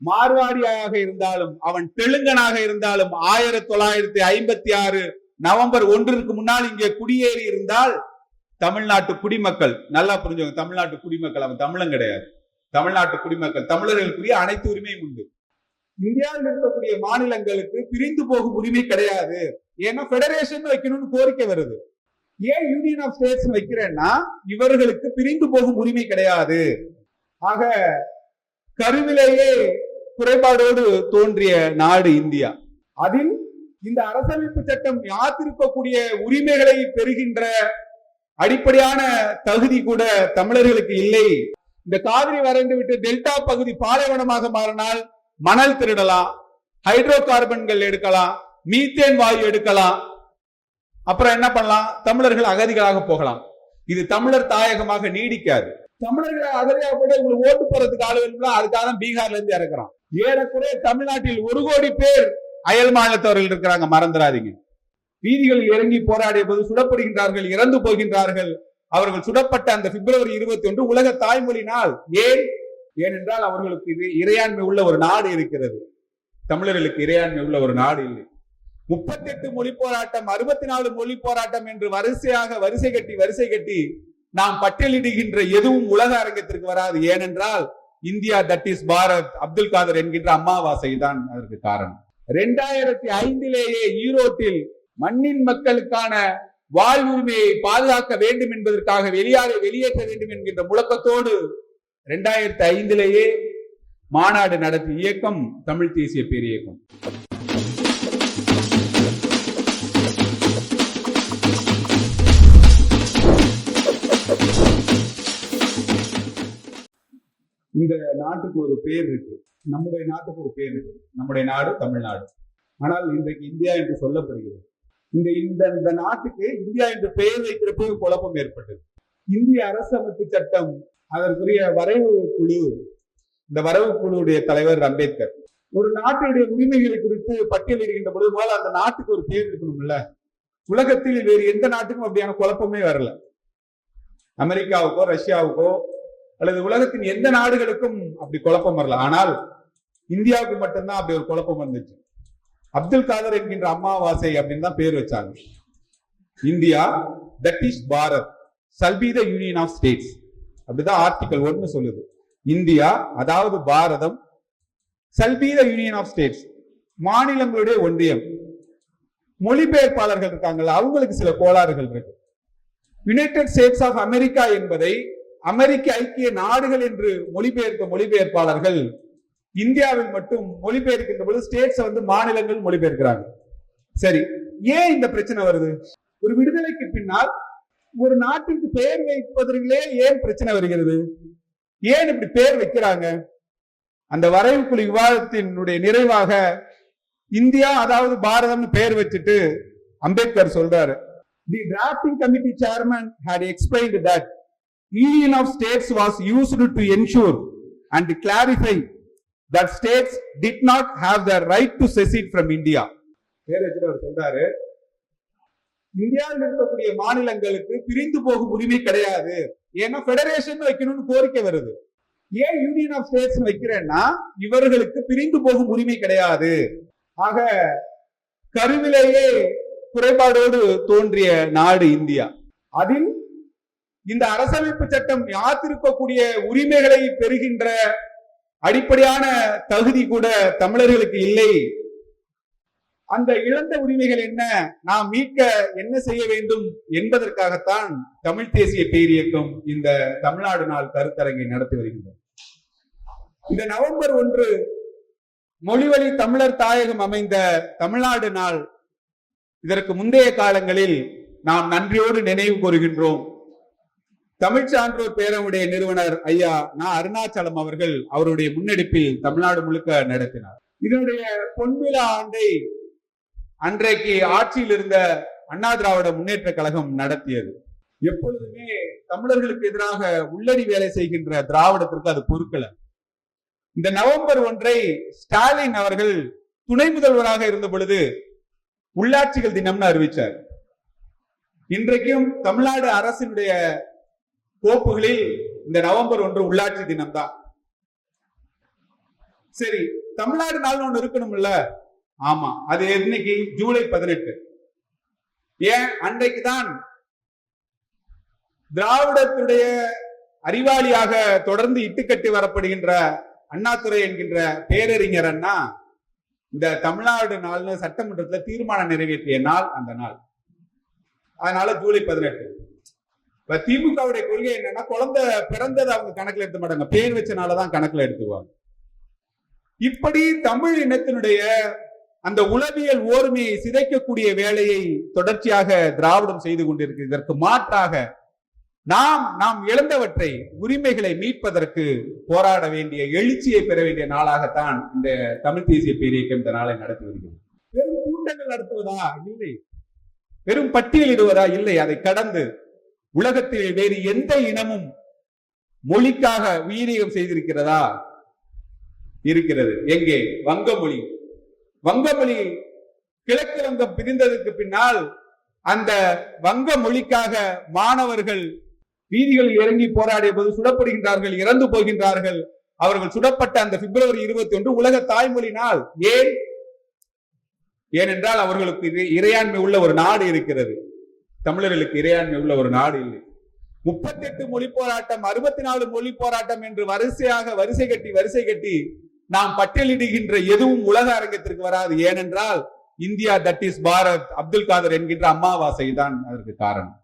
மார்வாடியாக இருந்தாலும் அவன் தெலுங்கனாக இருந்தாலும் ஆயிரத்தி தொள்ளாயிரத்தி ஐம்பத்தி ஆறு நவம்பர் ஒன்றிற்கு முன்னால் இங்கே குடியேறி இருந்தால் தமிழ்நாட்டு குடிமக்கள் நல்லா புரிஞ்சவங்க தமிழ்நாட்டு குடிமக்கள் அவன் தமிழன் கிடையாது. தமிழ்நாட்டு குடிமக்கள் தமிழர்களுக்குரிய அனைத்து உரிமையும் உண்டு. இந்தியாவில் இருக்கக்கூடிய மாநிலங்களுக்கு பிரிந்து போகும் உரிமை கிடையாது. ஏன்னா பெடரேஷன் வைக்கணும்னு கோரிக்கை வருது. ஏன் யூனியன் ஆஃப் ஸ்டேட்ஸ் வைக்கிறேன்னா இவர்களுக்கு பிரிந்து போகும் உரிமை கிடையாது. ஆக கருவிலேயே குறைபாடோடு தோன்றிய நாடு இந்தியா. அதில் இந்த அரசமைப்பு சட்டம் யாத்திருக்கக்கூடிய உரிமைகளை பெறுகின்ற அடிப்படையான தகுதி கூட தமிழர்களுக்கு இல்லை. இந்த காவிரி வறண்டு விட்டு டெல்டா பகுதி பாலைவனமாக மாறினால் மணல் திருடலாம் ஹைட்ரோ கார்பன்கள் எடுக்கலாம் மீத்தேன் வாயு எடுக்கலாம். அப்புறம் என்ன பண்ணலாம்? தமிழர்கள் அகதிகளாக போகலாம். இது தமிழர் தாயகமாக நீடிக்காது. தமிழர்களை அகதியாக போட்டு உங்களுக்கு ஓட்டு போறதுக்கு ஆள் வேணும்னா அதுக்காக தான் பீகார்ல இருந்து இறக்குறோம் ஏறக்குறைய தமிழ்நாட்டில் ஒரு கோடி பேர் அயல் மாநிலத்தவர்கள் இருக்கிறாங்க மறந்துடாதீங்க. வீதிகளில் இறங்கி போராடிய போது சுடப்படுகின்றார்கள் இறந்து போகின்றார்கள். அவர்கள் சுடப்பட்ட அந்த பிப்ரவரி இருபத்தி ஒன்று உலக தாய்மொழி நாள். ஏன்? ஏனென்றால் அவர்களுக்கு இது இறையாண்மை உள்ள ஒரு நாடு இருக்கிறது. தமிழர்களுக்கு இறையாண்மை உள்ள ஒரு நாடு இல்லை. முப்பத்தி எட்டு மொழி போராட்டம் அறுபத்தி நாலு மொழி போராட்டம் என்று வரிசையாக வரிசை கட்டி வரிசை கட்டி நாம் பட்டியலிடுகின்ற எதுவும் உலக அரங்கத்திற்கு வராது. ஏனென்றால் India that is Bharat Abdul Kadar என்கின்ற அம்மாவாசை தான் அதற்கு காரணம். இரண்டாயிரத்தி ஐந்திலேயே ஈரோட்டில் மண்ணின் மக்களுக்கான வாழ்வுரிமையை பாதுகாக்க வேண்டும் என்பதற்காக வெளியாக வெளியேற்ற வேண்டும் என்கின்ற முழக்கத்தோடு இரண்டாயிரத்தி ஐந்திலேயே மாநாடு நடத்திய இயக்கம் தமிழ் தேசிய பேரியக்கம். இந்த நாட்டுக்கு ஒரு பேர் இருக்கு. நம்முடைய நாட்டுக்கு ஒரு பேர் இருக்கு. நம்முடைய நாடு தமிழ்நாடு. ஆனால் இன்றைக்கு இந்தியா என்று சொல்லப்படுகிறது. இந்த இந்த இந்த நாட்டுக்கு இந்தியா என்று பெயர் வைக்கிறப்போ குழப்பம் ஏற்பட்டது. இந்திய அரசமைப்பு சட்டம் அதற்குரிய வரைவு குழு இந்த வரவு குழுவுடைய தலைவர் அம்பேத்கர். ஒரு நாட்டினுடைய உரிமைகளை குறித்து பட்டியலிடுகின்ற பொழுது முதல்ல அந்த நாட்டுக்கு ஒரு பேர் இருக்கணும்ல. உலகத்தில் வேறு எந்த நாட்டுக்கும் அப்படியான குழப்பமே வரல. அமெரிக்காவுக்கோ ரஷ்யாவுக்கோ அல்லது உலகத்தின் எந்த நாடுகளுக்கும் அப்படி குழப்பம் வரல. ஆனால் இந்தியாவுக்கு மட்டும்தான் அப்படி ஒரு குழப்பம் வந்துச்சு. அப்துல் காதர் என்கின்ற அமாவாசை அப்படின்னு தான் பேர் வச்சாங்க. India that is Bharat. Shall be the Union of States. அப்படிதான் ஆர்டிகல் ஒன்னு சொல்லுது. இந்தியா அதாவது பாரதம் shall be the Union of States. மாநிலங்களுடைய ஒன்றியம். மொழிபெயர்ப்பாளர்கள் இருக்காங்கல்ல அவங்களுக்கு சில கோளாறுகள் இருக்கு. யுனைடெட் ஸ்டேட்ஸ் ஆஃப் அமெரிக்கா என்பதை அமெரிக்க ஐக்கிய நாடுகள் என்று மொழிபெயர்க்க மொழிபெயர்ப்பாளர்கள் இந்தியாவில் மட்டும் மொழிபெயர்க்கின்ற பொழுது ஸ்டேட்ஸ் வந்து மாநிலங்கள் மொழிபெயர்க்கிறாங்க. சரி ஏன் இந்த பிரச்சனை வருது? ஒரு விடுதலைக்கு பின்னால் ஒரு நாட்டிற்கு பெயர் வைப்பதிலே ஏன் பிரச்சனை வருகிறது? ஏன் இப்படி பெயர் வைக்கிறாங்க? அந்த வரைவு குழு விவாதத்தினுடைய நிறைவாக இந்தியா அதாவது பாரதம்னு பெயர் வச்சுட்டு அம்பேத்கர் சொல்றாரு. The drafting committee chairman had explained that union of states was used to ensure and clarify that states did not have the right to secede from India. அவர் சொல்றாரு இந்தியாவில் இருக்கக்கூடிய மாநிலங்களுக்கு பிரிந்து போகும் உரிமை கிடையாது. ஏன்னா பெடரேஷன் வைக்கணும்னு கோரிக்கை வருது. ஏன் யூனியன் ஆஃப் ஸ்டேட்ஸ் வைக்கிறேன்னா இவர்களுக்கு பிரிந்து போகும் உரிமை கிடையாது. ஆக கருவிலேயே குறைபாடோடு தோன்றிய நாடு இந்தியா. அதில் இந்த அரசமைப்பு சட்டம் யாத்திருக்கக்கூடிய உரிமைகளை பெறுகின்ற அடிப்படையான தகுதி கூட தமிழர்களுக்கு இல்லை. அந்த இழந்த உரிமைகள் என்ன? நாம் மீட்க என்ன செய்ய வேண்டும் என்பதற்காகத்தான் தமிழ் தேசிய பேரியக்கம் இந்த தமிழ்நாடு நாள் கருத்தரங்கை நடத்தி வருகின்றது இந்த நவம்பர் ஒன்று மொழிவழி தமிழர் தாயகம் அமைந்த தமிழ்நாடு நாள் இதற்கு முந்தைய காலங்களில் நாம் நன்றியோடு நினைவு கூறுகின்றோம். தமிழ் சான்றோர் பேரவுடைய நிறுவனர் ஐயா நான் அருணாச்சலம் அவர்கள் அவருடைய முன்னெடுப்பில் தமிழ்நாடு முழுக்க நடத்தினார். இதனுடைய பொன்விழா ஆண்டை அன்றைக்கு ஆட்சியில் இருந்த அண்ணா திராவிட முன்னேற்ற கழகம் நடத்தியது. எப்பொழுதுமே தமிழர்களுக்கு எதிராக உள்ளடி வேலை செய்கின்ற திராவிடத்திற்கு அது பொறுக்கல. இந்த நவம்பர் ஒன்றை ஸ்டாலின் அவர்கள் துணை முதல்வராக இருந்த பொழுது உள்ளாட்சிகள் தினம்னு அறிவிச்சார். இன்றைக்கும் தமிழ்நாடு அரசினுடைய கோப்புகளில் இந்த நவம்பர் ஒன்று உள்ளாட்சி தினம்தான். சரி தமிழ்நாடு நாள்னு ஒன்று இருக்கணும்ல? ஆமா அது என்னைக்கு ஜூலை பதினெட்டு. ஏன்? அன்றைக்கு தான் திராவிடத்துடைய அறிவாளியாக தொடர்ந்து இட்டுக்கட்டி வரப்படுகின்ற அண்ணாதுரை என்கின்ற பேரறிஞர் அண்ணா இந்த தமிழ்நாடு நாள்னு சட்டமன்றத்துல தீர்மானம் நிறைவேற்றிய நாள் அந்த நாள். அதனால ஜூலை பதினெட்டு. இப்ப திமுகவுடைய கொள்கை என்னன்னா குழந்தை பிறந்ததை அவங்க கணக்குல எடுத்த மாட்டாங்க. பேர் வச்சனாலதான் கணக்குல எடுத்துக்குவாங்க. இப்படி தமிழ் இனத்தினுடைய அந்த உளவியல் ஓர்மையை சிதைக்கக்கூடிய வேலையை தொடர்ச்சியாக திராவிடம் செய்து கொண்டிருக்கு இதற்கு மாற்றாக நாம் நாம் இழந்தவற்றை உரிமைகளை மீட்பதற்கு போராட வேண்டிய எழுச்சியை பெற வேண்டிய நாளாகத்தான் இந்த தமிழ் தேசிய பேரியக்கம் இந்த நாளை நடத்தி வருகிறது. வெறும் கூட்டங்கள் நடத்துவதா? இல்லை. வெறும் பட்டியலிடுவதா? இல்லை. அதை கடந்து உலகத்தில் வேறு எந்த இனமும் மொழிக்காக வீரியம் செய்திருக்கிறதா? இருக்கிறது. எங்கே? வங்க மொழி வங்க மொழி கிழக்கு வங்கம் பிரிந்ததற்கு பின்னால் அந்த வங்க மொழிக்காக மாணவர்கள் வீதிகளில் இறங்கி போராடிய போது சுடப்படுகின்றார்கள் இறந்து போகின்றார்கள். அவர்கள் சுடப்பட்ட அந்த பிப்ரவரி இருபத்தி ஒன்று உலக தாய்மொழி நாள். ஏன்? ஏனென்றால் அவர்களுக்கு இறையாண்மை உள்ள ஒரு நாடு இருக்கிறது. தமிழர்களுக்கு இறையாண்மை உள்ள ஒரு நாடு இல்லை. முப்பத்தி எட்டு மொழி போராட்டம் அறுபத்தி நாலு மொழி போராட்டம் என்று வரிசையாக வரிசை கட்டி வரிசை கட்டி நாம் பட்டியலிடுகின்ற எதுவும் உலக அரங்கத்திற்கு வராது. ஏனென்றால் India that is Bharat Abdul Kadar என்கின்ற அமாவாசை தான் அதற்கு காரணம்.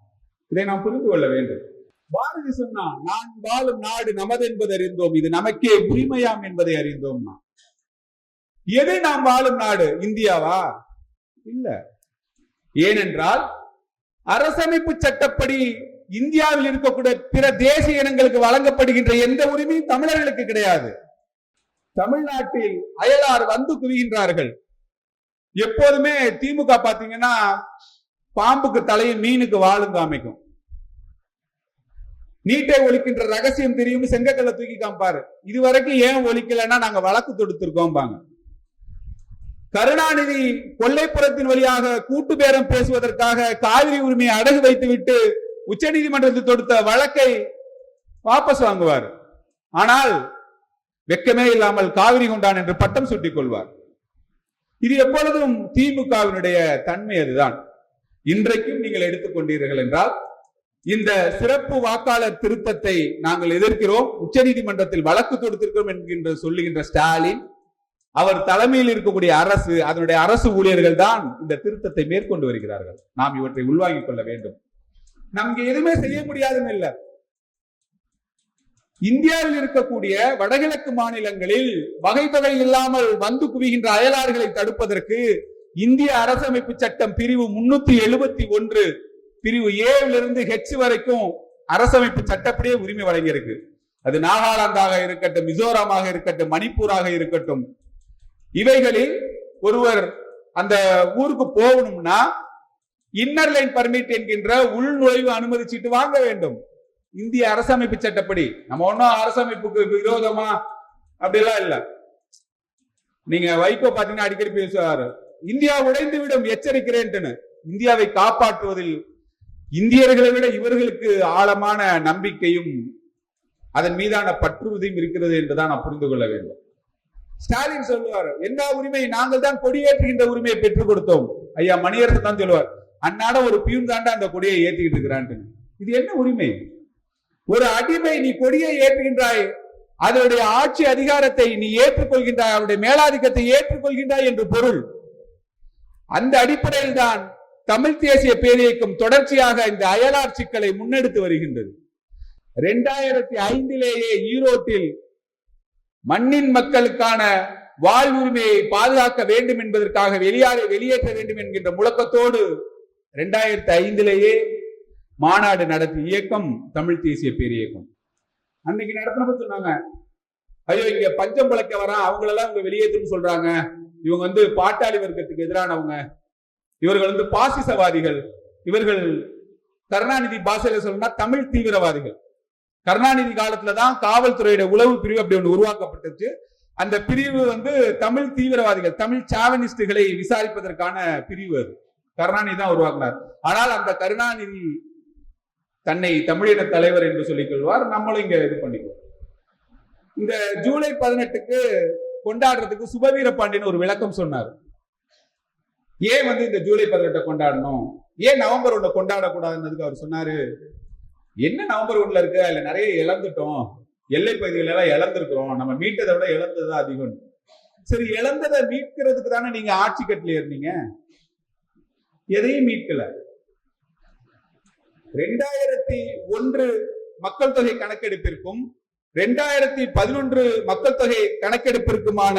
இதை நாம் புரிந்து கொள்ள வேண்டும். பாரதி சொன்னா நான் வாழும் நாடு நமது என்பதை அறிந்தோம். இது நமக்கே உரிமையாம் என்பதை அறிந்தோம் எது நாம் வாழும் நாடு? இந்தியாவா? இல்ல. ஏனென்றால் அரசமைப்பு சட்டப்படி இந்தியாவில் இருக்கக்கூடிய பிற தேசிய இனங்களுக்கு வழங்கப்படுகின்ற எந்த உரிமையும் தமிழர்களுக்கு கிடையாது. தமிழ்நாட்டில் அயலார் வந்து குவிகின்றார்கள். எப்போதுமே திமுக பாத்தீங்கன்னா பாம்புக்கு தலையும் மீனுக்கு வாழும் காமிக்கும். நீட்டை ஒழிக்கின்ற ரகசியம் தெரியும் செங்கக்கல்ல தூக்கி காமிப்பாரு. இதுவரைக்கும் ஏன் ஒழிக்கலன்னா நாங்க வழக்கு தொடுத்திருக்கோம் பாங்க கருணாநிதி கொல்லைப்புறத்தின் வழியாக கூட்டு பேரம் பேசுவதற்காக காவிரி உரிமையை அடகு வைத்துவிட்டு உச்சநீதிமன்றத்தில் தொடுத்த வழக்கை வாபஸ் வாங்குவார். ஆனால் வெக்கமே இல்லாமல் காவிரி கொண்டான் என்று பட்டம் சுட்டிக் கொள்வார். இது எப்பொழுதும் திமுகவினுடைய தன்மை அதுதான். இன்றைக்கும் நீங்கள் எடுத்துக்கொண்டீர்கள் என்றால் இந்த சிறப்பு வாக்காளர் திருத்தத்தை நாங்கள் எதிர்க்கிறோம். உச்சநீதிமன்றத்தில் வழக்கு தொடுத்திருக்கிறோம் என்கின்ற சொல்லுகின்ற ஸ்டாலின் அவர் தலைமையில் இருக்கக்கூடிய அரசு அதனுடைய அரசு ஊழியர்கள் தான் இந்த திருத்தத்தை மேற்கொண்டு வருகிறார்கள். நாம் இவற்றை உள்வாங்கிக் கொள்ள வேண்டும். நமக்கு எதுவுமே செய்ய முடியாதுன்னு இல்ல. இந்தியாவில் இருக்கக்கூடிய வடகிழக்கு மாநிலங்களில் வகை இல்லாமல் வந்து குவிகின்ற அயலார்களை தடுப்பதற்கு இந்திய அரசமைப்பு சட்டம் பிரிவு முன்னூத்தி எழுபத்தி ஒன்று பிரிவு ஏவிலிருந்து ஹெச் வரைக்கும் அரசமைப்பு சட்டப்படியே உரிமை வழங்கியிருக்கு. அது நாகாலாந்தாக இருக்கட்டும் மிசோரமாக இருக்கட்டும் மணிப்பூராக இருக்கட்டும் இவைகளில் ஒருவர் அந்த ஊருக்கு போகணும்னா இன்னர் லைன் பர்மிட் என்கின்ற உள்நுழைவு அனுமதி சீட்டு வாங்க வேண்டும். இந்திய அரசமைப்பு சட்டப்படி. நம்ம ஒன்றும் அரசமைப்புக்கு விரோதமா அப்படிலாம் இல்லை. நீங்க வைகோ பாத்தீங்கன்னா அடிக்கடி பேசுவாரு. இந்தியா உடைந்து விடும் எச்சரிக்கிறேன்ட்டுன்னு. இந்தியாவை காப்பாற்றுவதில் இந்தியர்களை விட இவர்களுக்கு ஆழமான நம்பிக்கையும் அதன் மீதான பற்றுறுதியும் இருக்கிறது என்றுதான் நான் புரிந்து கொள்ள வேண்டும். ஸ்டாலின் சொல்லுவார் என்ன உரிமை நாங்கள் தான் கொடியேற்றுகின்ற உரிமையை பெற்றுக் கொடுத்தோம். ஐயா மணியரசன் தான் சொல்லுவார் அன்னாட ஒரு பியூன் தாண்டா அந்த கொடியை ஏத்திக்கிட்டு இருக்கிறான்ட்டு. இது என்ன உரிமை? ஒரு அடிமை நீ கொடியை ஏற்றுகின்றாய் அதனுடைய ஆட்சி அதிகாரத்தை நீ ஏற்றுக்கொள்கின்றாய் அவருடைய மேலாதிக்கத்தை ஏற்றுக்கொள்கின்றாய் என்று பொருள். அந்த அடிப்படையில் தான் தமிழ் தேசிய பேரியக்கம் தொடர்ச்சியாக இந்த அயலார் சிக்கலை முன்னெடுத்து வருகின்றது. இரண்டாயிரத்தி ஐந்திலேயே ஈரோட்டில் மண்ணின் மக்களுக்கான வாழ்வுரிமையை பாதுகாக்க வேண்டும் என்பதற்காக வெளியாறு வெளியேற்ற வேண்டும் என்கின்ற முழக்கத்தோடு இரண்டாயிரத்தி ஐந்திலேயே மாநாடு நடத்திய இயக்கம் தமிழ் தேசிய பேரியக்கம். அன்னைக்கு நடத்தினப்ப சொன்னாங்க. ஐயோ இங்க பஞ்சம் பிழைக்க வரான் அவங்களெல்லாம் இவங்க வெளியேற்றுன்னு சொல்றாங்க. இவங்க வந்து பாட்டாளி வர்க்கத்துக்கு எதிரானவங்க. இவர்கள் வந்து பாசிசவாதிகள். இவர்கள் கருணாநிதி பாசையில சொல்லணும்னா தமிழ் தீவிரவாதிகள். கருணாநிதி காலத்துல தான் காவல்துறையோட உளவு பிரிவு அப்படி ஒன்று உருவாக்கப்பட்டுச்சு. அந்த பிரிவு வந்து தமிழ் தீவிரவாதிகள் தமிழ் சாவனிஸ்டுகளை விசாரிப்பதற்கான பிரிவு அது. கருணாநிதி தான் உருவாக்குனார். ஆனால் அந்த கருணாநிதி தன்னை தமிழின தலைவர் என்று சொல்லிக் கொள்வார். நம்மளும் இங்க இது பண்ணிக்குவோம். இந்த ஜூலை பதினெட்டுக்கு கொண்டாடுறதுக்கு சுபவீர பாண்டியன் ஒரு விளக்கம் சொன்னார். ஏன் வந்து இந்த ஜூலை பதினெட்டை கொண்டாடணும்? ஏன் நவம்பர் ஒண்ணு கொண்டாடக்கூடாதுன்றதுக்கு அவர் சொன்னாரு? என்ன நவம்பர் ஒன்ல இருக்கு? அதுல நிறைய இழந்துட்டோம். எல்லை பகுதிகள் எல்லாம் இழந்திருக்கிறோம். நம்ம மீட்டதை விட இழந்தது அதிகம். சரி இழந்ததை மீட்கிறதுக்கு தானே நீங்க ஆட்சி கட்டில இருந்தீங்க எதையும் மீட்கல. ரெண்டாயிரத்தி ஒன்று மக்கள் தொகை கணக்கெடுப்பிற்கும் ரெண்டாயிரத்தி பதினொன்று மக்கள் தொகை கணக்கெடுப்பிற்குமான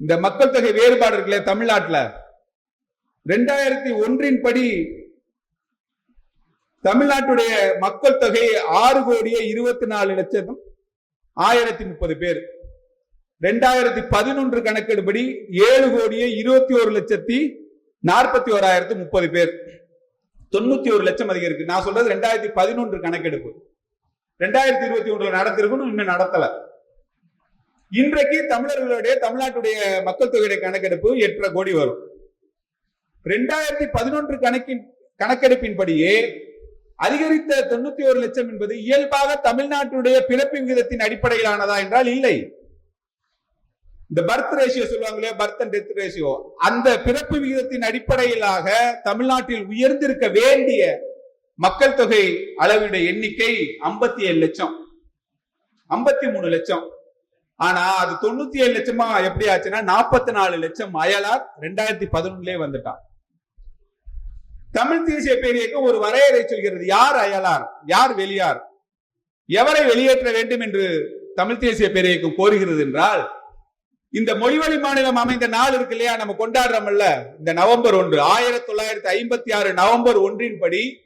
இந்த மக்கள் தொகை வேறுபாடு இருக்குல்ல தமிழ்நாட்டுல. ரெண்டாயிரத்தி ஒன்றின் படி தமிழ்நாட்டுடைய மக்கள் தொகை ஆறு கோடியே இருபத்தி நாலு லட்சம் ஆயிரத்தி முப்பது பேர். ரெண்டாயிரத்தி பதினொன்று கணக்கெடுப்படி ஏழு கோடியே இருபத்தி ஒரு லட்சத்தி நாற்பத்தி ஓராயிரத்தி முப்பது பேர். தொண்ணூத்தி ஒரு லட்சம் அதிகம் இருக்கு நான் சொல்றது ரெண்டாயிரத்தி பதினொன்று கணக்கெடுப்பு. ரெண்டாயிரத்தி இருபத்தி ஒன்றுல நடத்திருக்கணும் இன்னும் நடத்தல. இன்றைக்கு தமிழர்களுடைய தமிழ்நாட்டுடைய மக்கள் தொகையுடைய கணக்கெடுப்பு எட்டரை கோடி வரும். ரெண்டாயிரத்தி பதினொன்று கணக்கின் கணக்கெடுப்பின்படியே அதிகரித்த தொண்ணூத்தி ஒரு லட்சம் என்பது இயல்பாக தமிழ்நாட்டுடைய பிறப்பு விகிதத்தின் அடிப்படையிலானதா என்றால் இல்லை. இந்த பர்த் ரேஷியோ சொல்லுவாங்களே பர்த் அண்ட் டெத் ரேஷியோ அந்த பிறப்பு விகிதத்தின் அடிப்படையிலாக தமிழ்நாட்டில் உயர்ந்திருக்க வேண்டிய மக்கள் தொகை அளவிட எண்ணிக்கை ஐம்பத்தி ஏழு லட்சம். ஐம்பத்தி மூணு லட்சம். ஆனா அது தொண்ணூத்தி ஏழு லட்சமா எப்படி ஆச்சுன்னா நாற்பத்தி நாலு லட்சம் அயலார் ரெண்டாயிரத்தி பதினொன்னுலே வந்துட்டான் தமிழ் தேசிய பேரியக்கம் ஒரு வரையறை சொல்கிறது. யார் அயலார்? யார் வெளியார்? எவரை வெளியேற்ற வேண்டும் என்று தமிழ் தேசிய பேரியக்கம் கோருகிறது என்றால் இந்த மொழிவழி மாநிலம் அமைந்த நாள் இருக்கு இல்லையா? நம்ம கொண்டாடுறோம்ல. இந்த நவம்பர் ஒன்று. ஆயிரத்தி தொள்ளாயிரத்தி ஐம்பத்தி ஆறு நவம்பர் ஒன்றின் படி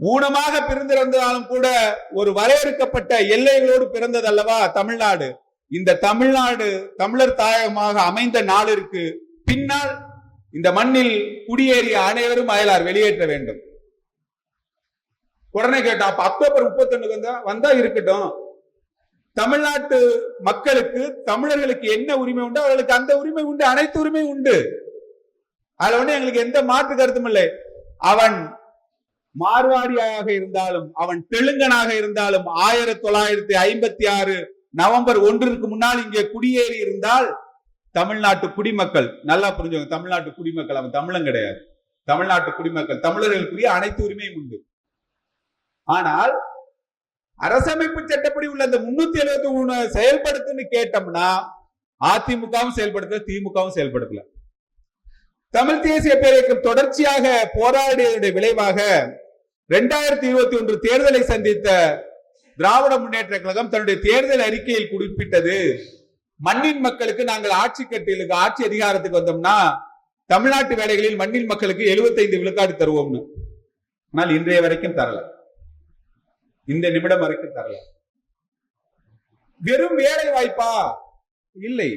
ஊனமாக பிறந்திருந்தாலும் கூட ஒரு வரையறுக்கப்பட்ட எல்லைகளோடு பிறந்தது அல்லவா தமிழ்நாடு? இந்த தமிழ்நாடு தமிழர் தாயகமாக அமைந்த நாளிற்கு பின்னால் இந்த மண்ணில் குடியேறிய அனைவரும் அயலார் வெளியேற்ற வேண்டும். உடனே கேட்டா அப்ப அக்டோபர் முப்பத்தி வந்தா வந்தா இருக்கட்டும். தமிழ்நாட்டு மக்களுக்கு தமிழர்களுக்கு என்ன உரிமை உண்டு அவர்களுக்கு அந்த உரிமை உண்டு அனைத்து உரிமை உண்டு. அதுல ஒண்ணு எங்களுக்கு எந்த மாற்று கருத்தும் இல்லை. அவன் மார்வாடியாக இருந்தாலும் அவன் தெலுங்கனாக இருந்தாலும் ஆயிரத்தி தொள்ளாயிரத்தி ஐம்பத்தி ஆறு நவம்பர் ஒன்றிற்கு முன்னால் இங்கே குடியேறி இருந்தால் தமிழ்நாட்டு குடிமக்கள் நல்லா புரிஞ்சவங்க தமிழ்நாட்டு குடிமக்கள் அவன் தமிழன் கிடையாது. தமிழ்நாட்டு குடிமக்கள் தமிழர்களுக்குரிய அனைத்து உரிமையும் உண்டு. ஆனால் அரசமைப்பு சட்டப்படி உள்ள அந்த முன்னூத்தி எழுபத்தி மூணு செயல்படுத்துன்னு கேட்டோம்னா அதிமுகவும் செயல்படுத்தல திமுகவும் செயல்படுத்தல. தமிழ் தேசிய பேரியக்கம் தொடர்ச்சியாக போராடியதுடைய விளைவாக இரண்டாயிரத்தி இருபத்தி ஒன்று தேர்தலை சந்தித்த திராவிட முன்னேற்ற கழகம் தன்னுடைய தேர்தல் அறிக்கையில் குறிப்பிட்டது மண்ணின் மக்களுக்கு நாங்கள் ஆட்சி கட்டிலுக்கு ஆட்சி அதிகாரத்துக்கு வந்தோம்னா தமிழ்நாட்டு வேலைகளில் மண்ணின் மக்களுக்கு 75 விழுக்காடு தருவோம்னு. ஆனால் இன்றைய வரைக்கும் தரல. இந்த நிமிடம் வரைக்கும் தரல. வெறும் வேலை வாய்ப்பா? இல்லை.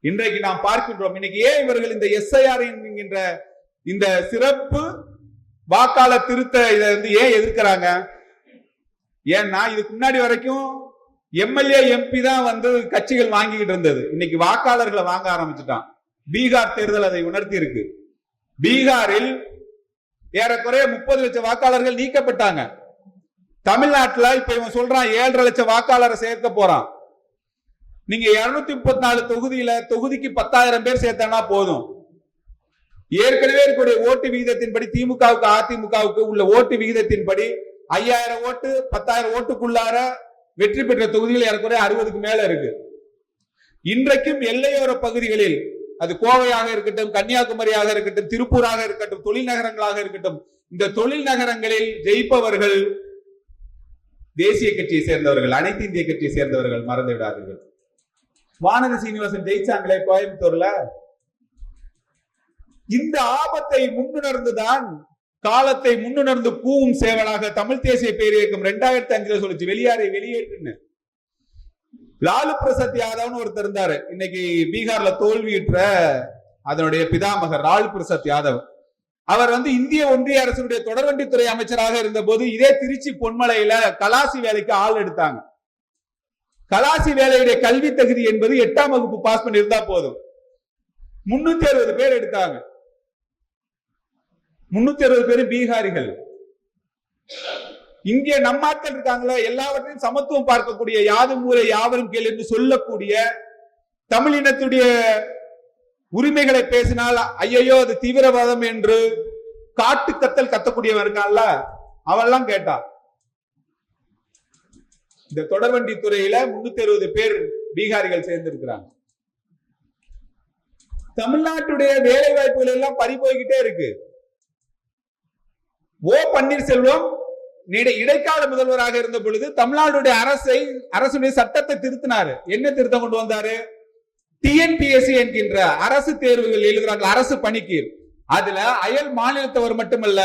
இன்றைக்கு நாம் பார்க்கின்றோம் இன்னைக்கு ஏன் இவர்கள் இந்த எஸ்ஐஆர் என்கின்ற இந்த சிறப்பு வாக்காளர் திருத்த இதை வந்து ஏன் எதிர்க்கிறாங்க? ஏன்னா இதுக்கு முன்னாடி வரைக்கும் எம்எல்ஏ எம்பி தான் வந்து கட்சிகள் வாங்கிக்கிட்டு இருந்தது. இன்னைக்கு வாக்காளர்களை வாங்க ஆரம்பிச்சுட்டான். பீகார் தேர்தல் அதை உணர்த்தி இருக்கு. பீகாரில் ஏறக்குறைய முப்பது லட்சம் வாக்காளர்கள் நீக்கப்பட்டாங்க. தமிழ்நாட்டில் இப்ப இவன் சொல்றான் ஏழரை லட்சம் வாக்காளரை சேர்க்க போறான். நீங்க இருநூத்தி முப்பத்தி நாலு தொகுதியில தொகுதிக்கு பத்தாயிரம் பேர் சேர்த்தனா போதும். ஏற்கனவே இருக்கக்கூடிய ஓட்டு விகிதத்தின்படி திமுகவுக்கு அதிமுகவுக்கு உள்ள ஓட்டு விகிதத்தின்படி ஐயாயிரம் ஓட்டு பத்தாயிரம் ஓட்டுக்குள்ளார வெற்றி பெற்ற தொகுதிகள் ஏறக்குறைய அறுபதுக்கு மேல இருக்கு. இன்றைக்கும் எல்லையோர பகுதிகளில் அது கோவையாக இருக்கட்டும் கன்னியாகுமரியாக இருக்கட்டும் திருப்பூராக இருக்கட்டும் தொழில் நகரங்களாக இருக்கட்டும் இந்த தொழில் நகரங்களில் ஜெயிப்பவர்கள் தேசிய கட்சியை சேர்ந்தவர்கள் அனைத்து இந்திய கட்சியை சேர்ந்தவர்கள் மறந்து விடாதீர்கள் வானதி சீனிவாசன் ஜெயிச்சாங்களே கோயம்புத்தூர்ல? இந்த ஆபத்தை முன்னுணர்ந்துதான் காலத்தை முன்னுணர்ந்து கூவும் சேவலாக தமிழ் தேசிய பேரியக்கம் ரெண்டாயிரத்தி அஞ்சுல சொல்லிச்சு. வெளியாரை வெளியேற்றுன்னு. லாலு பிரசாத் யாதவ்னு ஒருத்தர் இருந்தாரு. இன்னைக்கு பீகார்ல தோல்வியுற்ற அதனுடைய பிதாமகர் லாலு பிரசாத் யாதவ். அவர் வந்து இந்திய ஒன்றிய அரசுடைய தொடர்வண்டித்துறை அமைச்சராக இருந்த போது இதே திருச்சி பொன்மலையில கலாசி வேலைக்கு ஆள் எடுத்தாங்க. கலாசி வேலையுடைய கல்வி தகுதி என்பது எட்டாம் வகுப்பு பாஸ் பண்ணி இருந்தா போதும். முன்னூத்தி அறுபது பேர் எடுத்தாங்க. முன்னூத்தி அறுபது பேர் பீகாரிகள். இங்கே நம்மாட்கள் இருக்காங்களே எல்லாவற்றையும் சமத்துவம் பார்க்கக்கூடிய யாதும் ஊரை யாவரும் கேள் என்று சொல்லக்கூடிய தமிழினத்துடைய உரிமைகளை பேசினால் ஐயையோ அது தீவிரவாதம் என்று காட்டு கத்தல் கத்தக்கூடியவன் இருக்கான்ல அவெல்லாம் கேட்டா இந்த தொடர்வண்டி துறையில முன்னூத்தி அறுபது பேர் பீகாரிகள் சேர்ந்திருக்கிறாங்க. தமிழ்நாட்டுடைய வேலை வாய்ப்புகள் எல்லாம் பறி போய்கிட்டே இருக்கு. ஓ பன்னீர்செல்வம் இடைக்கால முதல்வராக இருந்த பொழுது தமிழ்நாடுடைய அரசை அரசுடைய சட்டத்தை திருத்தினாரு. என்ன திருத்தம் கொண்டு வந்தாரு? டிஎன்பிஎஸ்சி என்கின்ற அரசு தேர்வுகள் எழுதுறாங்க அரசு பணிக்கு. அதுல அயல் மாநிலத்தவர் மட்டுமல்ல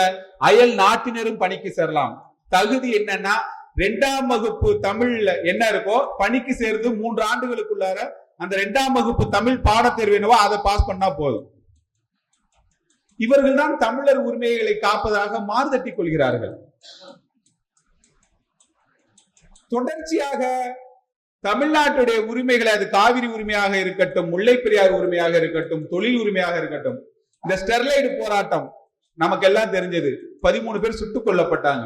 அயல் நாட்டினரும் பணிக்கு சேரலாம். தகுதி என்னன்னா ரெண்டாம் வகுப்பு தமிழ்ல என்ன இருக்கோ பணிக்கு சேர்ந்து மூன்று ஆண்டுகளுக்குள்ளார அந்த ரெண்டாம் வகுப்பு தமிழ் பாடத்தேர்வு என்னவோ அதை பாஸ் பண்ணா போதும். இவர்கள் தான் தமிழர் உரிமைகளை காப்பதாக மாறுதட்டிக் கொள்கிறார்கள். தொடர்ச்சியாக தமிழ்நாட்டுடைய உரிமைகளை அது காவிரி உரிமையாக இருக்கட்டும் முல்லை பெரியார் உரிமையாக இருக்கட்டும் தொழில் உரிமையாக இருக்கட்டும் இந்த ஸ்டெர்லைட் போராட்டம் நமக்கு எல்லாம் தெரிஞ்சது. பதிமூணு பேர் சுட்டுக் கொல்லப்பட்டாங்க.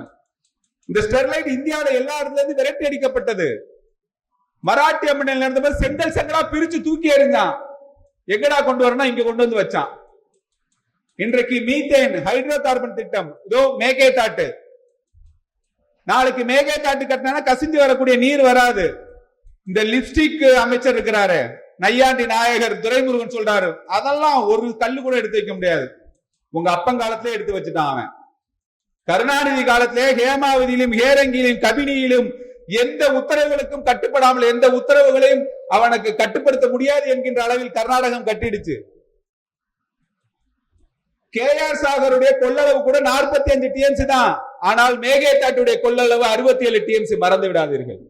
இந்த ஸ்டெர்லைட் இந்தியாவில எல்லா இடத்துல இருந்து விரட்டி அடிக்கப்பட்டது. மராட்டிய மண்ணில் நடந்த செங்கல் செங்கலா பிரிச்சு தூக்கி எறிஞ்சான். எங்கடா கொண்டு வரணும் இங்க கொண்டு வந்து வச்சான். இன்றைக்கு மீத்தேன் ஹைட்ரோ கார்பன் திட்டம். இதோ மேகே தாட்டு நாளைக்கு மேகே தாட்டு கட்டினா கசிஞ்சு வரக்கூடிய நீர் வராது. இந்த லிப்ஸ்டிக் அமைச்சர் இருக்கிறாரு. நையாண்டி நாயகர் துரைமுருகன் சொல்றாரு. அதெல்லாம் ஒரு கல்லு கூட எடுத்து வைக்க முடியாது. உங்க அப்பங்காலத்திலே எடுத்து வச்சுட்டான் அவன். கருணாநிதி காலத்திலே ஹேமாவதியிலும் ஹேரங்கியிலும் கபினியிலும் எந்த உத்தரவுகளுக்கும் கட்டுப்படாமல் எந்த உத்தரவுகளையும் அவனுக்கு கட்டுப்படுத்த முடியாது என்கின்ற அளவில் கர்நாடகம் கட்டிடுச்சு. கே ஆர் சாகருடைய கொள்ளளவு கூட நாற்பத்தி அஞ்சு டிஎம்சி தான். ஆனால் மேகேதாட்டுடைய கொள்ளளவு அறுபத்தி ஏழு டிஎம்சி மறந்து விடாதீர்கள்.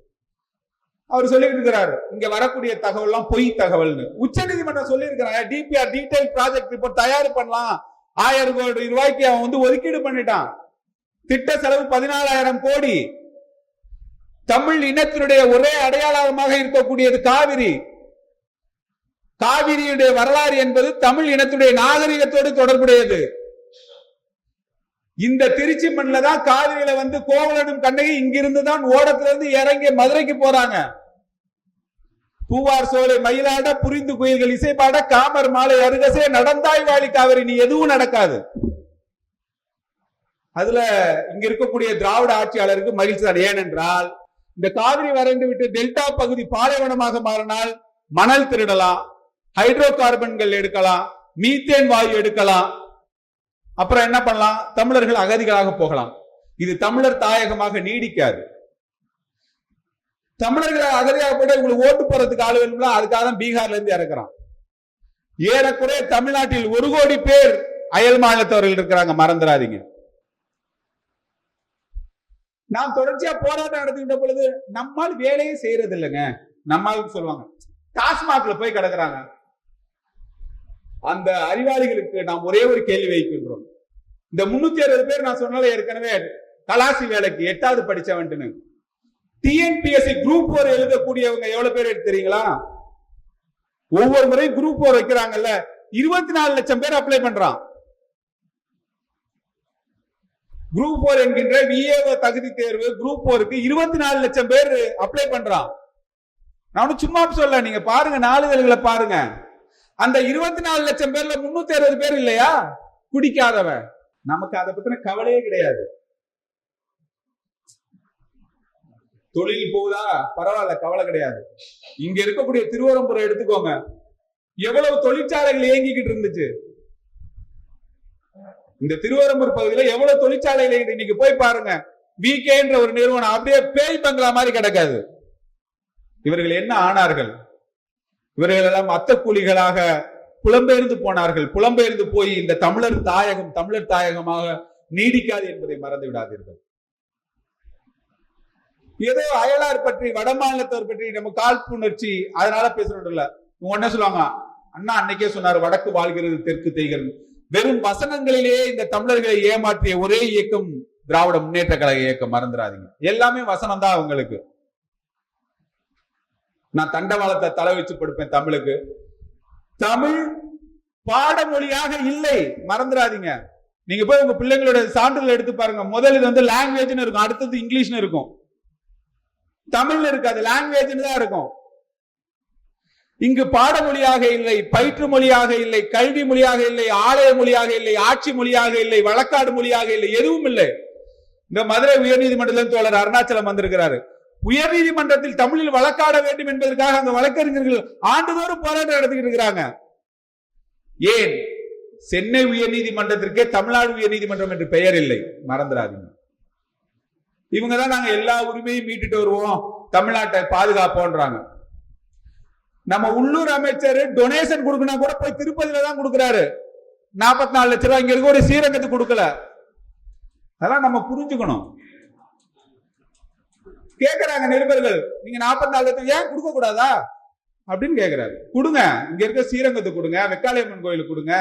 அவர் சொல்லிட்டு இருக்கிறாரு. இங்க வரக்கூடிய தகவல் எல்லாம் பொய் தகவல்னு. உச்ச நீதிமன்றம் சொல்லியிருக்கிறாங்க. டிபிஆர் டீடைல் ப்ராஜெக்ட் ரிப்போர்ட் தயார் பண்ணலாம். ஆயிரம் கோடி ரூபாய்க்கு அவன் வந்து ஒதுக்கீடு பண்ணிட்டான். திட்ட செலவு பதினாலாயிரம் கோடி. தமிழ் இனத்தினுடைய ஒரே அடையாளமாக இருக்கக்கூடியது காவிரி. காவிரியுடைய வரலாறு என்பது தமிழ் இனத்துடைய நாகரிகத்தோடு தொடர்புடையது. இந்த திருச்சி மண்ணில் தான் காவிரியில வந்து கோவலனும் கண்ணகி இங்கிருந்து தான் ஓடத்துல இருந்து இறங்கி மதுரைக்கு போறாங்க. பூவார் சோலை மயிலாட புரிந்து குயில்கள் இசைப்பாட காமர் மாலை அருகசே நடந்தாய் வாழி காவிரி நீ எதுவும் நடக்காது. அதுல இங்க இருக்கக்கூடிய திராவிட ஆட்சியாளருக்கு மகிழ்ச்சி தான். ஏனென்றால் இந்த காவிரி வரைந்து விட்டு டெல்டா பகுதி பாலைவனமாக மாறினால் மணல் திருடலாம் ஹைட்ரோ கார்பன்கள் எடுக்கலாம் மீத்தேன் வாயு எடுக்கலாம். அப்புறம் என்ன பண்ணலாம்? தமிழர்கள் அகதிகளாக போகலாம். இது தமிழர் தாயகமாக நீடிக்காது. தமிழர்கள் அகதியாக போட்டு உங்களுக்கு ஓட்டு போறதுக்கு ஆள் வேணும்ல அதுக்காக தான் பீகார்ல இருந்து இறக்குறான். ஏறக்குறைய தமிழ்நாட்டில் ஒரு கோடி பேர் அயல் மாநிலத்தவர்கள் இருக்கிறாங்க மறந்துடாதீங்க. நாம் தொடர்ச்சியா போராட்டம் நடத்துகின்ற பொழுது நம்மால் வேலையே செய்யறது இல்லைங்க நம்மால் சொல்லுவாங்க டாஸ்மாக்ல போய் கிடக்குறாங்க. அந்த அறிவாளிகளுக்கு நாம் ஒரே ஒரு கேள்வி வைக்கின்றோம். இந்த முன்னூத்தி அறுபது பேர் நான் சொன்னால ஏற்கனவே கலாசி வேலைக்கு எட்டாவது படிச்சவன்ட்டுன்னு. டிஎன்பிஎஸ்சி குரூப் ஒரு எழுதக்கூடியவங்க எவ்வளவு பேர் எடுத்துறீங்களா ஒவ்வொரு முறையும் குரூப் போர் வைக்கிறாங்கல்ல. இருபத்தி நாலு லட்சம் பேர் அப்ளை பண்றான். குரூப் போர் என்கின்ற விஏஓ தகுதி தேர்வு குரூப் போருக்கு இருபத்தி நாலு லட்சம் பேர் அப்ளை பண்றான். நான் சும்மா சொல்ல நீங்க பாருங்க நாளிதழ்களை பாருங்க. அந்த இருபத்தி நாலு லட்சம் பேர்ல முன்னூத்தி அறுபது பேர் இல்லையா? குடிக்காதவன். நமக்கு அதை பத்தின கவலையே கிடையாது. தொழில் போகுதா? பரவாயில்ல கவலை கிடையாது. இங்க இருக்கக்கூடிய திருவரம்புரம் எடுத்துக்கோங்க. எவ்வளவு தொழிற்சாலைகள் இயங்கிக்கிட்டு இருந்துச்சு? இந்த திருவரம்பூர் பகுதியில எவ்வளவு தொழிற்சாலைகள் இன்னைக்கு போய் பாருங்க. விகேன்ற ஒரு நிறுவனம் அப்படியே பேய் பங்களா மாதிரி கிடக்காது. இவர்கள் என்ன ஆனார்கள்? இவர்கள் எல்லாம் அத்த கூலிகளாக புலம்பெயர்ந்து போனார்கள். புலம்பெயர்ந்து போய் இந்த தமிழர் தாயகம் தமிழர் தாயகமாக நீடிக்காது என்பதை மறந்து விடாதீர்கள். ஏதோ அயலார் பற்றி வட மாநிலத்தவர் பற்றி நம்ம காழ்ப்புணர்ச்சி அதனால பேசுறோம் இல்ல. இவங்க என்ன சொல்லுவாங்க? அண்ணா அன்னைக்கே சொன்னார் வடக்கு வாழ்கிறது தெற்கு தேய்கிறது. வெறும் வசனங்களிலேயே இந்த தமிழர்களை ஏமாற்றிய ஒரே இயக்கம் திராவிட முன்னேற்ற கழக இயக்கம். மறந்துடாதீங்க. எல்லாமே வசனம் தான் அவங்களுக்கு. நான் தண்டவாளத்தை தலை வச்சு படுப்பேன் தமிழுக்கு. தமிழ் பாடமொழியாக இல்லை. மறந்துடாதீங்க. நீங்க போய் உங்க பிள்ளைங்களோட சான்றிதழ் எடுத்து பாருங்க. முதல் இது வந்து லாங்குவேஜ்னு இருக்கும். அடுத்தது இங்கிலீஷ்னு இருக்கும். தமிழ்னு இருக்காது. லாங்குவேஜ்னு தான் இருக்கும். இங்கு பாடமொழியாக இல்லை பயிற்று மொழியாக இல்லை கல்வி மொழியாக இல்லை ஆலய மொழியாக இல்லை ஆட்சி மொழியாக இல்லை வழக்காடு மொழியாக இல்லை எதுவும் இல்லை. இந்த மதுரை உயர்நீதிமன்றத்திலிருந்து தோழர் அருணாச்சலம் வந்திருக்கிறாரு. உயர்நீதிமன்றத்தில் தமிழில் வழக்காட வேண்டும் என்பதற்காக அந்த வழக்கறிஞர்கள் ஆண்டுதோறும் போராட்டம் நடத்திக்கிட்டு இருக்கிறாங்க. ஏன்? சென்னை உயர்நீதிமன்றத்திற்கே தமிழ்நாடு உயர்நீதிமன்றம் என்று பெயர் இல்லை. மறந்துடாதீங்க. இவங்க தான் நாங்க எல்லா உரிமையும் மீட்டுட்டு வருவோம். தமிழ்நாட்டை பாதுகாப்போன்றாங்க. நம்ம உள்ளூர் அமைச்சர் டொனேஷன் கொடுக்கணும் கூட போய் திருப்பதியில தான் கொடுக்கிறாரு. நாற்பத்தி நாலு லட்சம் ரூபாய் இங்க இருக்க ஒரு சீரங்கத்துக்கு கொடுக்கல. அதெல்லாம் நம்ம புரிஞ்சுக்கணும். கேக்குறாங்க நிருபர்கள். நீங்க நாற்பத்தி நாலு லட்சம் ஏன் கொடுக்க கூடாதா அப்படின்னு கேக்குறாரு. கொடுங்க. இங்க இருக்க ஸ்ரீரங்கத்தை கொடுங்க. வெக்காளியம்மன் கோயிலுக்கு கொடுங்க.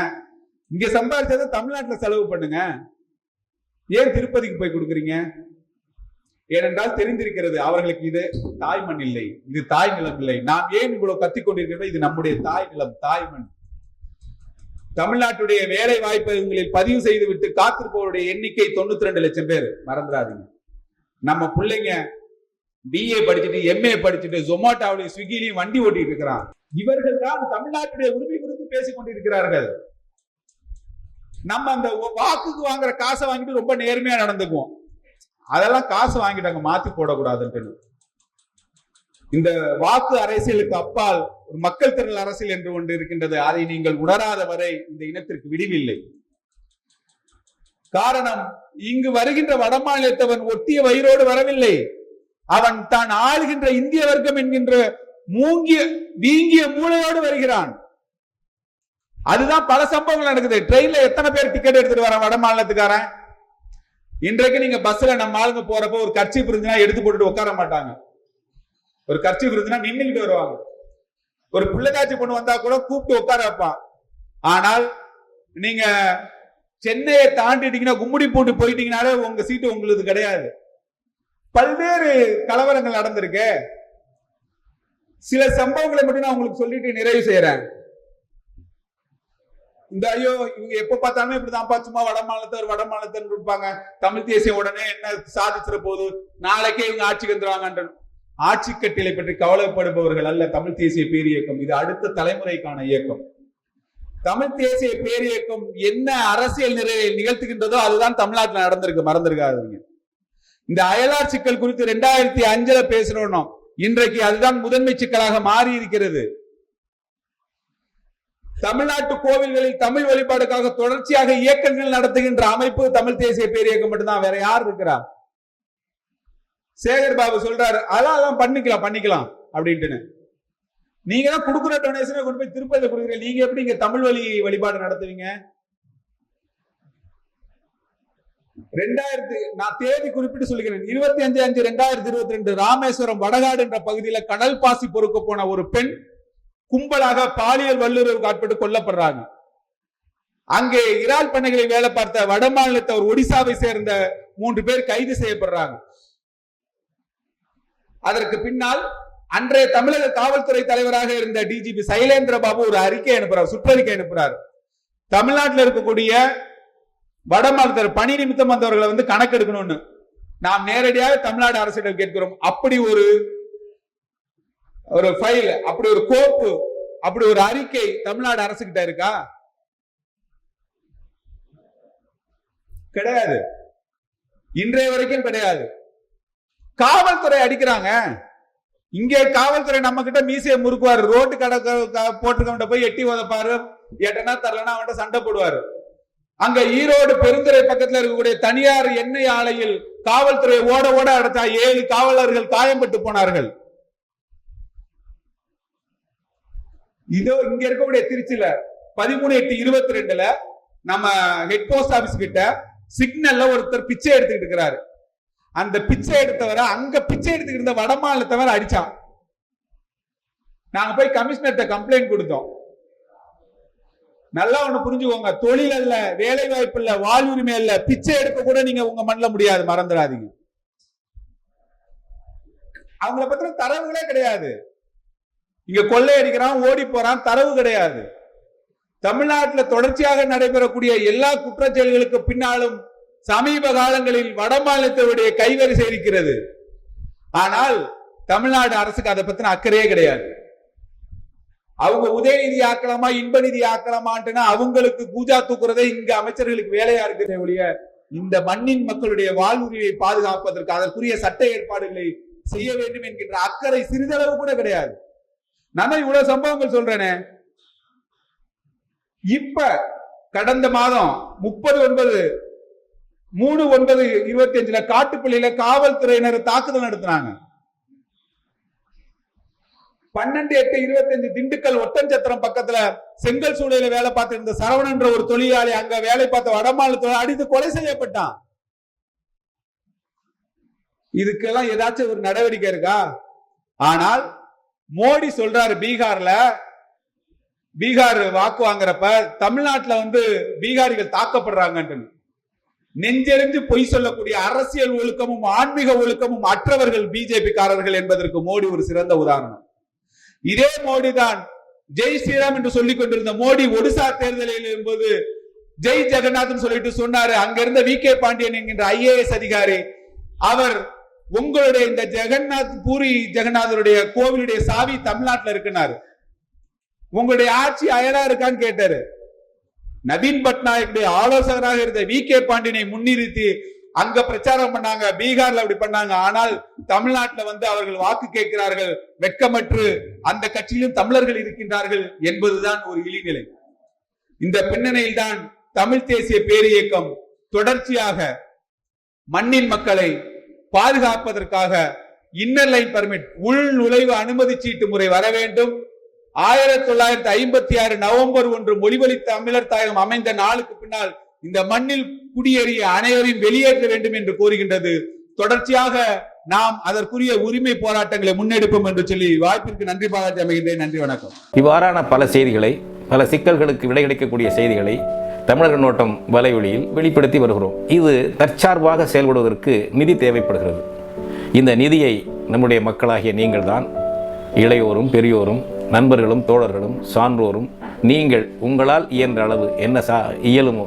இங்க சம்பாதிச்சதை தமிழ்நாட்டுல செலவு பண்ணுங்க. ஏன் திருப்பதிக்கு போய் கொடுக்குறீங்க? ஏனென்றால் தெரிந்திருக்கிறது அவர்களுக்கு இது தாய் மண் இல்லை. இது தாய் நிலம் இல்லை. நாம் ஏன் இவ்வளவு கத்தி கொண்டிருக்கிறோம்? இது நம்முடைய தாய் நிலம் தாய் மண். தமிழ்நாட்டுடைய வேலை வாய்ப்புகளில் பதிவு செய்து விட்டு காத்திருப்பவருடைய எண்ணிக்கை தொண்ணூத்தி ரெண்டு லட்சம் பேர். மறந்துடாதீங்க. நம்ம பிள்ளைங்க பிஏ படிச்சுட்டு எம்ஏ படிச்சுட்டு ஜொமேட்டோவிலையும் ஸ்விக்கிலையும் வண்டி ஓட்டிட்டு இருக்கிறான் இவர்கள் தான் தமிழ்நாட்டுடைய உரிமை குறித்து பேசிக் கொண்டிருக்கிறார்கள். நம்ம அந்த வாக்குக்கு வாங்குற காசை வாங்கிட்டு ரொம்ப நேர்மையா நடந்துக்குவோம். அதெல்லாம் காசு வாங்கிட்டாங்க மாத்தி போடக்கூடாதுன்னு இந்த வாக்கு அரசியலுக்கு அப்பால் ஒரு மக்கள் திரள் அரசியல் என்று ஒன்று இருக்கின்றது. அதை நீங்கள் உணராத வரை இந்த இனத்திற்கு விடிவில்லை. காரணம் இங்கு வருகின்ற வடமாநிலத்தவன் ஒட்டிய வயிறோடு வரவில்லை. அவன் தான் ஆளுகின்ற இந்திய வர்க்கம் என்கின்ற மூங்கிய வீங்கிய மூளையோடு வருகிறான். அதுதான் பல சம்பவங்கள் நடக்குது. ட்ரெயின்ல எத்தனை பேர் டிக்கெட் எடுத்துட்டு வரான்? வட மாநிலத்துக்காரன். இன்றைக்கு நீங்க பஸ்ல நம்ம ஆளுங்க போறப்ப ஒரு கட்சி இருந்துச்சுன்னா எடுத்து போட்டுட்டு உட்கார மாட்டாங்க. ஒரு கட்சி இருந்துச்சுன்னா நின்றுகிட்டு வருவாங்க. ஒரு பிள்ளைக்காட்சி பொண்ணு வந்தா கூட கூப்பிட்டு உட்கார வைப்பான். ஆனால் நீங்க சென்னையை தாண்டிட்டீங்கன்னா கும்முடி பூண்டு போயிட்டீங்கனாலே உங்க சீட்டு உங்களுக்கு கிடையாது. பல்வேறு கலவரங்கள் நடந்திருக்கு. சில சம்பவங்களை மட்டும் நான் உங்களுக்கு சொல்லிட்டு நிறைவு செய்யறேன் இந்த ஐயோ இவங்க எப்ப பார்த்தாலுமே இப்படிதான்ப்பா சும்மா வட மாநிலத்தவர் வட மாநிலத்தர் இருப்பாங்க. தமிழ் தேசியம் உடனே என்ன சாதிச்சிட போது நாளைக்கே இவங்க ஆட்சிக்கு வந்துருவாங்கன்ற ஆட்சி கட்டிலை பற்றி கவலைப்படுபவர்கள் அல்ல தமிழ் தேசிய பேரியக்கம் இது அடுத்த தலைமுறைக்கான இயக்கம். தமிழ் தேசிய பேரியக்கம் என்ன அரசியல் நிறை நிகழ்த்துகின்றதோ அதுதான் தமிழ்நாட்டில் நடந்திருக்கு. மறந்துருக்காதுங்க. இந்த அயலார் சிக்கல் குறித்து ரெண்டாயிரத்தி அஞ்சுல பேசணும் இன்றைக்கு அதுதான் முதன்மை சிக்கலாக மாறி இருக்கிறது தமிழ்நாட்டு கோவில்களில் தமிழ் வழிபாடுக்காக தொடர்ச்சியாக இயக்கங்கள் நடத்துகின்ற அமைப்பு தமிழ் தேசிய பேரியக்கம் மட்டும்தான் வேற யார் இருக்கிறா? சேகர் பாபு சொல்றாரு அதான் பண்ணிக்கலாம் பண்ணிக்கலாம் அப்படின்ட்டு நீங்க தான் கொடுக்குற டொனேஷனை கொண்டு போய் திருப்பதி கொடுக்குறீங்க. நீங்க எப்படி இங்க தமிழ் வழி வழிபாடு நடத்துவீங்க? ரெண்டாயிரத்தி நான் தேதி குறிப்பிட்டு சொல்லுகிறேன். இருபத்தி அஞ்சு அஞ்சு ரெண்டாயிரத்தி இருபத்தி ரெண்டு ராமேஸ்வரம் வடகாடு என்ற பகுதியில கடல் பாசி பொறுக்க போன ஒரு பெண் கும்பலாக பாலியல் வல்லுறவுக்கு ஆட்பட்டு கொல்லப்படுறாங்க. அங்கே இறால் பண்ணைகளை வேலை பார்த்த வட மாநிலத்தவர் ஒடிசாவை சேர்ந்த மூன்று பேர் கைது செய்யப்படுறாங்க. அதற்கு பின்னால் அன்றைய தமிழக காவல்துறை தலைவராக இருந்த டிஜிபி சைலேந்திர பாபு ஒரு அறிக்கை அனுப்புறார் சுற்றறிக்கை அனுப்புறார். தமிழ்நாட்டில் இருக்கக்கூடிய வட பணி நிமித்தம் வந்தவர்களை வந்து கணக்கெடுக்கணும்னு நாம் நேரடியாக தமிழ்நாடு அரசிடம் கேட்கிறோம். அப்படி ஒரு ஒரு ஃபைல் அப்படி ஒரு கோப்பு அப்படி ஒரு அறிக்கை தமிழ்நாடு அரசு கிட்ட இருக்கா? கிடையாது. இன்றைய வரைக்கும் கிடையாது. காவல்துறை அடிக்கிறாங்க. இங்கே காவல்துறை நம்ம கிட்ட மீசையை முறுக்குவாரு. ரோட்டு கடை போட்டுக்கவன்ட்ட போய் எட்டி உதப்பாரு. எட்டனா தரலன்னா அவன்கிட்ட சண்டை போடுவாரு. அங்க ஈரோடு பெருந்துறை பக்கத்துல இருக்கக்கூடிய தனியார் எண்ணெய் ஆலையில் காவல்துறை ஓட ஓட அடுத்த ஏழு காவலர்கள் காயம்பட்டு போனார்கள். இதோ இங்க இருக்கக்கூடிய திருச்சியில பதிமூணு எட்டு இருபத்தி ரெண்டுல நம்ம ஹெட் போஸ்ட் ஆபீஸ் கிட்ட சிக்னல்ல ஒருத்தர் பிச்சை எடுத்துக்கிட்டு இருக்கிறாரு. அந்த பிச்சை எடுத்தவரை அங்க பிச்சை எடுத்துக்கிட்டு இருந்த வட மாநிலத்தவர் அடிச்சான். நாங்க போய் கமிஷனர்கிட்ட கம்ப்ளைண்ட் கொடுத்தோம். நல்லா ஒண்ணு புரிஞ்சுக்கோங்க. தொழில் அல்ல வேலை வாய்ப்பு இல்ல வாழ்வுரிமை இல்ல பிச்சை எடுக்க கூட நீங்க உங்க மண்ணில் முடியாது. மறந்துடாதீங்க. அவங்கள பத்தின தரவுகளே கிடையாது. இங்க கொள்ளை அடிக்கிறான் ஓடி போறான் தரவு கிடையாது. தமிழ்நாட்டில் தொடர்ச்சியாக நடைபெறக்கூடிய எல்லா குற்றச்செயல்களுக்கு பின்னாலும் சமீப காலங்களில் வட மாநிலத்தினுடைய கைவரிசை இருக்கிறது. ஆனால் தமிழ்நாடு அரசுக்கு அதை பத்தின அக்கறையே கிடையாது. அவங்க உதயநிதி ஆக்கலாமா இன்ப நிதி ஆக்கலாமான்ட்டுனா அவங்களுக்கு பூஜா தூக்குறதே இங்க அமைச்சர்களுக்கு வேலையா இருக்கிறதே ஒழிய இந்த மண்ணின் மக்களுடைய வாழ்வுரிமையை பாதுகாப்பதற்கு அதற்குரிய சட்ட ஏற்பாடுகளை செய்ய வேண்டும் என்கின்ற அக்கறை சிறிதளவு கூட கிடையாது. நான் இவ்வளவு சம்பவங்கள் சொல்றேனே. இப்ப கடந்த மாதம் முப்பது ஒன்பது மூணு ஒன்பது இருபத்தி அஞ்சுல காட்டுப்பள்ளியில காவல்துறையினர் தாக்குதல் நடத்தினாங்க. பன்னெண்டு எட்டு இருபத்தி அஞ்சு திண்டுக்கல் ஒட்டஞ்சத்திரம் பக்கத்துல செங்கல் சூளையில வேலை பார்த்து இருந்த சரவணன்ற ஒரு தொழிலாளி அங்க வேலை பார்த்த வடமாநிலத்தில் அடித்து கொலை செய்யப்பட்டான். இதுக்கெல்லாம் ஏதாச்சும் ஒரு நடவடிக்கை இருக்கா? ஆனால் மோடி சொல்றாரு பீகார்ல பீகார் வாக்கு வாங்குறப்ப தமிழ்நாட்டுல வந்து பீகாரிகள் தாக்கப்படுறாங்கன்னு நெஞ்செறிஞ்சு பொய் சொல்லக்கூடிய அரசியல் ஒழுக்கமும் ஆன்மீக ஒழுக்கமும் அற்றவர்கள் பிஜேபி காரர்கள் என்பதற்கு மோடி ஒரு சிறந்த உதாரணம். இதே மோடி தான் ஜெய் ஸ்ரீராம் என்று சொல்லிக் கொண்டிருந்த மோடி ஒடிசா தேர்தலில் என்பது ஜெய் ஜெகநாத் சொல்லிட்டு சொன்னாரு. அங்க இருந்த வி கே பாண்டியன் என்கின்ற ஐஏஎஸ் அதிகாரி. அவர் உங்களுடைய இந்த ஜெகநாத் பூரி ஜெகநாதருடைய கோவிலுடைய சாவி தமிழ்நாட்டில் இருக்குனாரு. உங்களுடைய ஆட்சி அயலா இருக்கான்னு கேட்டாரு. நவீன் பட்நாயக்குடைய ஆலோசகராக இருந்த வி கே பாண்டியனை முன்னிறுத்தி அங்க பிரச்சாரம் பண்ணாங்க பீகார்ல அப்படி பண்ணாங்க. ஆனால் தமிழ்நாட்டுல வந்து அவர்கள் வாக்கு கேட்கிறார்கள் வெட்கமற்று. அந்த கட்சியிலும் தமிழர்கள் இருக்கின்றார்கள் என்பதுதான் ஒரு இழிநிலை. இந்த பின்னணியில் தான் தமிழ் தேசிய பேரியக்கம் தொடர்ச்சியாக மண்ணின் மக்களை பாதுகாப்பதற்காக இன்னர் லைன் பர்மிட் உள் நுழைவு அனுமதி சீட்டு முறை வர வேண்டும். ஆயிரத்தி தொள்ளாயிரத்தி ஐம்பத்தி ஆறு நவம்பர் ஒன்று மொழிவழி தமிழர் தாயகம் அமைந்த நாளுக்கு பின்னால் இந்த மண்ணில் குடியேறிய அனைவரையும் வெளியேற்ற வேண்டும் என்று கோருகின்றது. தொடர்ச்சியாக நாம் அதற்குரிய உரிமை போராட்டங்களை முன்னெடுப்போம் என்று சொல்லி வாய்ப்பிற்கு நன்றி பாராட்டி அமைகின்றேன். நன்றி வணக்கம். இவ்வாறான பல செய்திகளை பல சிக்கல்களுக்கு விடை கிடைக்கக்கூடிய செய்திகளை தமிழர் நோட்டம் வலைவழியில் வெளிப்படுத்தி வருகிறோம். இது தற்சார்பாக செயல்படுவதற்கு நிதி தேவைப்படுகிறது. இந்த நிதியை நம்முடைய மக்களாகிய நீங்கள்தான் இளையோரும் பெரியோரும் நண்பர்களும் தோழர்களும் சான்றோரும் நீங்கள் உங்களால் இயன்ற அளவு என்ன சா இயலுமோ